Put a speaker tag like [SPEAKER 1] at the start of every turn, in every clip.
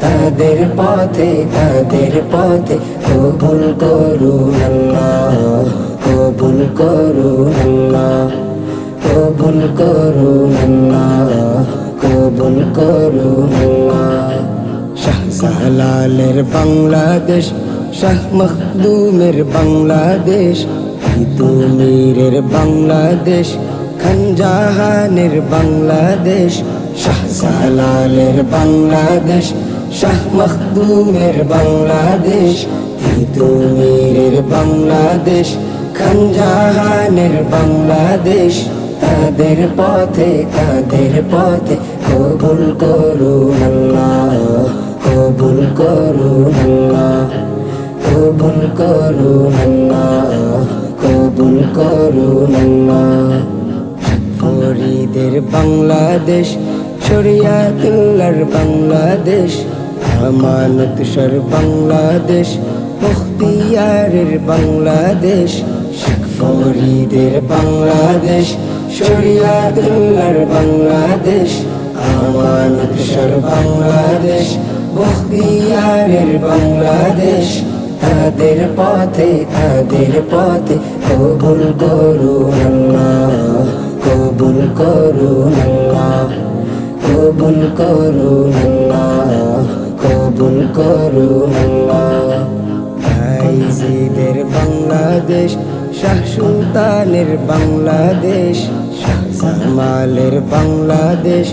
[SPEAKER 1] তাদের পথে তাদের পথে কবুল করুন আল্লাহ, কবুল করুন আল্লাহ, কবুল করুন আল্লাহ, কবুল করুন শাহজালালের বাংলাদেশ, শাহ মখদুমের বাংলাদেশ তুমিরের বাংলাদেশ, খানজাহানের বাংলাদেশ শাহজালালের বাংলাদেশ শাহ মখদুমের বাংলাদেশ তুমিরের বাংলাদেশ খানজাহানের বাংলাদেশ, তাদের পথে তাদের পথে কবুল করুন আল্লাহ, কবুল করুন আল্লাহ, কবুল করুন আল্লাহ, কবুল করুন আল্লাহ। ফরিদের বাংলাদেশ শরিয়াতুল্লার বাংলাদেশ আমানতসর বাংলাদেশ, মুখতিয়ারের বাংলাদেশ, শেখ বাংলাদেশ শরিয়াতুল্লার বাংলাদেশ আমানতসর বাংলাদেশ, মুখতিয়ারের বাংলাদেশ, তাদের পথে তাদের পথে কবুল করুন কবুল করুন কবুল করুন করুন আল্লাহ ভাইজিদের বাংলাদেশ শাহ সুলতানের বাংলাদেশ শাহ বাংলাদেশ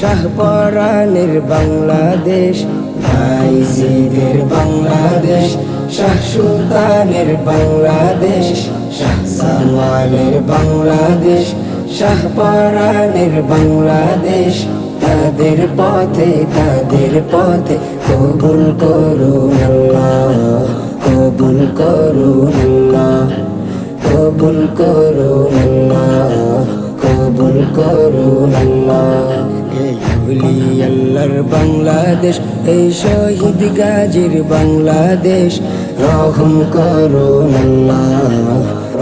[SPEAKER 1] শাহ পরানের বাংলাদেশ ভাইজিদের বাংলাদেশ শাহ সুলতানের বাংলাদেশ শাহ জামালের বাংলাদেশ শাহ পরানের বাংলাদেশ। তাদের পথে তাদের পথে কবুল আল্লাহ কবুল আল্লাহ কবুল আল্লাহ কবুল করুন আল্লাহ বাংলাদেশ, এই শহীদ গাজীর বাংলাদেশ, রহম আল্লাহ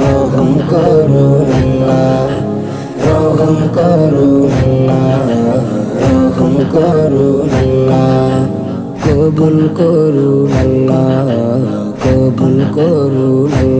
[SPEAKER 1] রহম করুন আল্লাহ কবুল করুন কবুল করুন